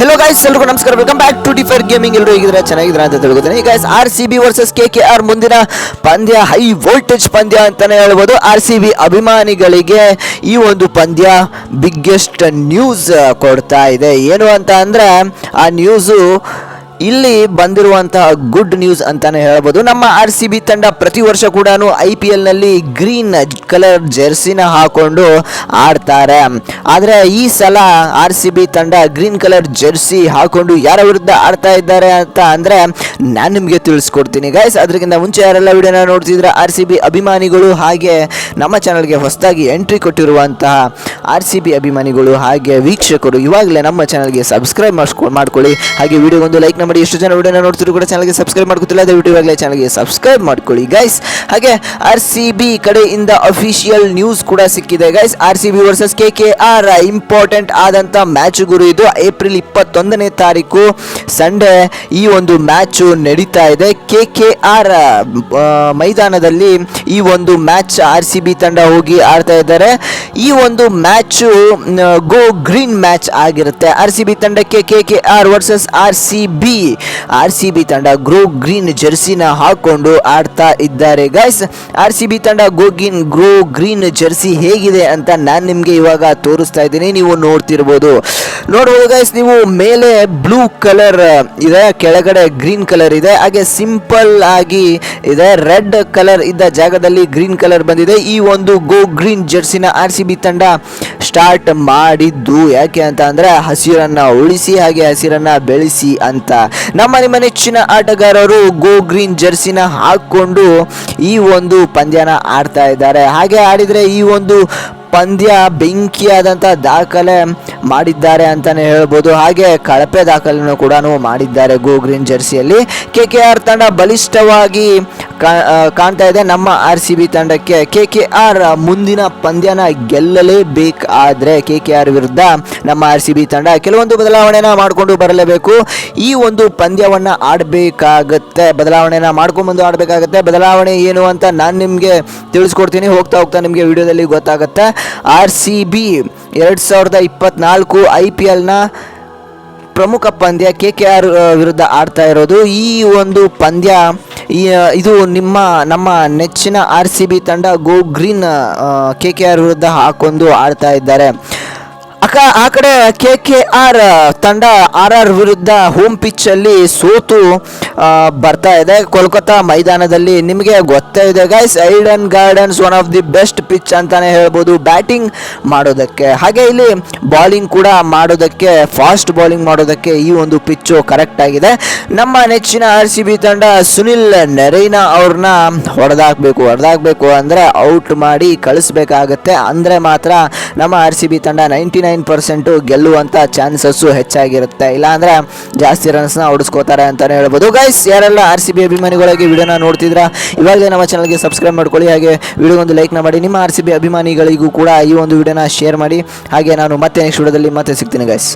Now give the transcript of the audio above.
Hello guys ಎಲ್ರಿಗೂ ನಮಸ್ಕಾರ. Welcome back to differ gaming ಎಲ್ಲರೂ ಹೇಗಿದ್ರೆ ಚೆನ್ನಾಗಿದ್ರೆ ಅಂತ ತಿಳ್ಕೊತೀನಿ. Guys R C B versus K K R ಮುಂದಿನ ಪಂದ್ಯ ಹೈ ವೋಲ್ಟೇಜ್ ಪಂದ್ಯ ಅಂತಾನೆ ಹೇಳ್ಬೋದು. ಆರ್ ಸಿ ಬಿ ಅಭಿಮಾನಿಗಳಿಗೆ ಈ ಒಂದು ಪಂದ್ಯ ಬಿಗ್ಗೆಸ್ಟ್ ನ್ಯೂಸ್ ಕೊಡ್ತಾ ಇದೆ. ಏನು ಅಂತ ಅಂದರೆ, ಆ ನ್ಯೂಸು ಇಲ್ಲಿ ಬಂದಿರುವಂತಹ ಗುಡ್ ನ್ಯೂಸ್ ಅಂತಾನೆ ಹೇಳಬಹುದು ನಮ್ಮ ಆರ್ ಸಿ ಬಿ ತಂಡ ಪ್ರತಿ ವರ್ಷ ಕೂಡ ಐ ಪಿ ಎಲ್ನಲ್ಲಿ ಗ್ರೀನ್ ಕಲರ್ ಜೆರ್ಸಿನ ಹಾಕೊಂಡು ಆಡ್ತಾರೆ. ಆದರೆ ಈ ಸಲ ಆರ್ ಸಿ ಬಿ ತಂಡ ಗ್ರೀನ್ ಕಲರ್ ಜೆರ್ಸಿ ಹಾಕೊಂಡು ಯಾರ ವಿರುದ್ಧ ಆಡ್ತಾ ಇದ್ದಾರೆ ಅಂತ ಅಂದರೆ ನಾನು ನಿಮಗೆ ತಿಳಿಸ್ಕೊಡ್ತೀನಿ. ಗೈಸ್ ಅದಕ್ಕಿಂತ ಮುಂಚೆ ಯಾರೆಲ್ಲ ವಿಡಿಯೋನ ನೋಡ್ತಿದ್ರೆ ಆರ್ ಸಿ ಬಿ ಅಭಿಮಾನಿಗಳು ಹಾಗೆ ನಮ್ಮ ಚಾನಲ್ಗೆ ಹೊಸದಾಗಿ ಎಂಟ್ರಿ ಕೊಟ್ಟಿರುವಂತಹ ಆರ್ ಸಿ ಬಿ ಅಭಿಮಾನಿಗಳು ಹಾಗೆ ವೀಕ್ಷಕರು ಇವಾಗಲೇ ನಮ್ಮ ಚಾನಲ್ಗೆ ಸಬ್ಸ್ಕ್ರೈಬ್ ಮಾಡಿಸ್ಕೊ ಮಾಡ್ಕೊಳ್ಳಿ. ಹಾಗೆ ವಿಡಿಯೋಗೊಂದು ಲೈಕ್ ಮಾಡಿ ಎಷ್ಟು ಜನ ವಿಡಿಯೋನ ನೋಡ್ತಿದ್ರು ಕೂಡ ಚಾನಲ್ಗೆ ಸಬ್ಸ್ಕ್ರೈಬ್ ಮಾಡ್ಕೊತಿಲ್ಲ, ದಯವಿಟ್ಟು ಇವಾಗಲೇ ಚಾನಲ್ಗೆ ಸಬ್ಸ್ಕ್ರೈಬ್ ಮಾಡ್ಕೊಳ್ಳಿ. ಗೈಸ್ ಹಾಗೆ ಆರ್ ಸಿ ಬಿ ಕಡೆಯಿಂದ ಅಫಿಷಿಯಲ್ ನ್ಯೂಸ್ ಕೂಡ ಸಿಕ್ಕಿದೆ. Guys R C B versus K K R important ಆದಂಥ ಮ್ಯಾಚ್ ಗುರು ಇದು. ಏಪ್ರಿಲ್ ಇಪ್ಪತ್ತೊಂದನೇ ತಾರೀಕು ಸಂಡೇ ಈ ಒಂದು ಮ್ಯಾಚು ನಡೀತಾ ಇದೆ. ಕೆ ಕೆ ಆರ್ ಮೈದಾನದಲ್ಲಿ ಈ ಒಂದು ಮ್ಯಾಚ್ ಆರ್ ಸಿ ಬಿ ತಂಡ ಹೋಗಿ ಆಡ್ತಾ ಇದ್ದಾರೆ. ಈ ಒಂದು ಮ್ಯಾಚು ಗೋ ಗ್ರೀನ್ ಮ್ಯಾಚ್ ಆಗಿರುತ್ತೆ. ಆರ್ ಸಿ ಬಿ ತಂಡಕ್ಕೆ K K R versus R C B R C B ತಂಡ ಗ್ರೋ ಗ್ರೀನ್ ಜರ್ಸಿನ ಹಾಕೊಂಡು ಆಡ್ತಾ ಇದ್ದಾರೆ. ಗೈಸ್ ಆರ್ ಸಿ ಬಿ ತಂಡ go green, grow green jersey ಹೇಗಿದೆ ಅಂತ ನಾನು ನಿಮಗೆ ಇವಾಗ ತೋರಿಸ್ತಾ ಇದ್ದೀನಿ. ನೀವು ನೋಡ್ತಿರ್ಬೋದು. ನೋಡ್ಬೋದು ಗೈಸ್, ನೀವು ಮೇಲೆ ಬ್ಲೂ ಕಲರ್ ಇದೆ, ಕೆಳಗಡೆ ಗ್ರೀನ್ ಕಲರ್ ಇದೆ, ಹಾಗೆ ಸಿಂಪಲ್ ಆಗಿ ಇದೆ, ರೆಡ್ ಕಲರ್ ಇದ್ದ ಜಾಗದಲ್ಲಿ ಗ್ರೀನ್ ಕಲರ್ ಬಂದಿದೆ. ಈ ಒಂದು ಗೋ ಗ್ರೀನ್ ಜರ್ಸಿನ ಆರ್ ಸಿ ಬಿ ತಂಡ ಸ್ಟಾರ್ಟ್ ಮಾಡಿದ್ದು. ಯಾಕೆ ಅಂತ ಅಂದರೆ ಹಸಿರನ್ನು ಉಳಿಸಿ, ಹಾಗೆ ಹಸಿರನ್ನು ಬೆಳೆಸಿ ಅಂತ. ನಮ್ಮ ನಿಮ್ಮ ನೆಚ್ಚಿನ ಆಟಗಾರರು ಗೋ ಗ್ರೀನ್ ಜರ್ಸಿನ ಹಾಕೊಂಡು ಈ ಒಂದು ಪಂದ್ಯನ ಆಡ್ತಾ ಇದ್ದಾರೆ. ಹಾಗೆ ಆಡಿದ್ರೆ ಈ ಒಂದು ಪಂದ್ಯ ಬೆಂಕಿಯಾದಂಥ ದಾಖಲೆ ಮಾಡಿದ್ದಾರೆ ಅಂತಲೇ ಹೇಳ್ಬೋದು. ಹಾಗೆ ಕಳಪೆ ದಾಖಲೆಯನ್ನು ಕೂಡ ಮಾಡಿದ್ದಾರೆ ಗೋ ಗ್ರೀನ್ ಜರ್ಸಿಯಲ್ಲಿ ಕೆ ಕೆ ಆರ್ ತಂಡ ಬಲಿಷ್ಠವಾಗಿ ಕಾಣ್ತಾ ಇದೆ. ನಮ್ಮ ಆರ್ ಸಿ ಬಿ ತಂಡಕ್ಕೆ ಕೆ ಕೆ ಆರ್ ಮುಂದಿನ ಪಂದ್ಯನ ಗೆಲ್ಲಲೇಬೇಕಾದ್ರೆ ಕೆ ಕೆ ಆರ್ ವಿರುದ್ಧ ನಮ್ಮ ಆರ್ ಸಿ ಬಿ ತಂಡ ಕೆಲವೊಂದು ಬದಲಾವಣೆನ ಮಾಡಿಕೊಂಡು ಬರಲೇಬೇಕು. ಈ ಒಂದು ಪಂದ್ಯವನ್ನು ಆಡಬೇಕಾಗತ್ತೆ. ಬದಲಾವಣೆನ ಮಾಡ್ಕೊಂಡ್ಬಂದು ಆಡಬೇಕಾಗತ್ತೆ. ಬದಲಾವಣೆ ಏನು ಅಂತ ನಾನು ನಿಮಗೆ ತಿಳಿಸ್ಕೊಡ್ತೀನಿ. ಹೋಗ್ತಾ ಹೋಗ್ತಾ ನಿಮಗೆ ವಿಡಿಯೋದಲ್ಲಿ ಗೊತ್ತಾಗುತ್ತೆ. ಆರ್ ಸಿ ಬಿ ಎರಡು ಸಾವಿರದ ಇಪ್ಪತ್ತ್ನಾಲ್ಕು ಐ ಪಿ ಎಲ್ನ ಪ್ರಮುಖ ಪಂದ್ಯ ಕೆ ಕೆ ಆರ್ ವಿರುದ್ಧ ಆಡ್ತಾ ಇರೋದು. ಈ ಒಂದು ಪಂದ್ಯ ಇದು ನಿಮ್ಮ, ನಮ್ಮ ನೆಚ್ಚಿನ ಆರ್ ಸಿ ಬಿ ತಂಡ go green K K R ವಿರುದ್ಧ ಹಾಕೊಂಡು ಆಡ್ತಾ ಇದ್ದಾರೆ. ಅಕ, ಆ ಕಡೆ ಕೆ ಕೆ ಆರ್ ತಂಡ ಆರ್ ಆರ್ ವಿರುದ್ಧ ಹೋಮ್ ಪಿಚ್ಚಲ್ಲಿ ಸೋತು ಬರ್ತಾ ಇದೆ. ಕೋಲ್ಕತ್ತಾ ಮೈದಾನದಲ್ಲಿ ನಿಮಗೆ ಗೊತ್ತೇ ಇದೆ guys Eden Gardens one of the best pitch ಅಂತಲೇ ಹೇಳ್ಬೋದು ಬ್ಯಾಟಿಂಗ್ ಮಾಡೋದಕ್ಕೆ. ಹಾಗೆ ಇಲ್ಲಿ ಬಾಲಿಂಗ್ ಕೂಡ ಮಾಡೋದಕ್ಕೆ ಫಾಸ್ಟ್ ಬಾಲಿಂಗ್ ಮಾಡೋದಕ್ಕೆ ಈ ಒಂದು ಪಿಚ್ಚು ಕರೆಕ್ಟ್ ಆಗಿದೆ. ನಮ್ಮ ನೆಚ್ಚಿನ ಆರ್ ಸಿ ಬಿ ತಂಡ ಸುನಿಲ್ ನೆರೈನಾ ಅವ್ರನ್ನ ಹೊಡೆದಾಕ್ಬೇಕು, ಹೊಡೆದಾಕಬೇಕು ಅಂದರೆ ಔಟ್ ಮಾಡಿ ಕಳಿಸ್ಬೇಕಾಗತ್ತೆ. ಅಂದರೆ ಮಾತ್ರ ನಮ್ಮ ಆರ್ ಸಿ ಬಿ ತಂಡ ನೈಂಟಿ ನೈನ್ ಪರ್ಸೆಂಟು ಗೆಲ್ಲುವಂಥ ಚಾನ್ಸಸ್ಸು ಹೆಚ್ಚಾಗಿರುತ್ತೆ. ಇಲ್ಲಾಂದರೆ ಜಾಸ್ತಿ ರನ್ಸ್ನ ಹೊಡಿಸ್ಕೋತಾರೆ ಅಂತಲೇ ಹೇಳ್ಬೋದು. ಗೈಸ್ ಯಾರೆಲ್ಲ ಆರ್ ಸಿ ಬಿ ಅಭಿಮಾನಿಗಳಿಗೆ ವಿಡಿಯೋನ ನೋಡ್ತಿದ್ರ, ಇವಾಗಲೇ ನಮ್ಮ ಚಾನಲ್ಗೆ ಸಬ್ಸ್ಕ್ರೈಬ್ ಮಾಡ್ಕೊಳ್ಳಿ. ಹಾಗೆ ವಿಡಿಯೋ ಒಂದು ಲೈಕ್ನ ಮಾಡಿ. ನಿಮ್ಮ ಆರ್ ಸಿ ಬಿ ಅಭಿಮಾನಿಗಳಿಗೂ ಕೂಡ ಈ ಒಂದು ವಿಡಿಯೋನ ಶೇರ್ ಮಾಡಿ. ಹಾಗೆ ನಾನು ಮತ್ತೆ ನೆಕ್ಸ್ಟ್ ವಿಡಿಯೋದಲ್ಲಿ ಮತ್ತೆ ಸಿಗ್ತೀನಿ ಗೈಸ್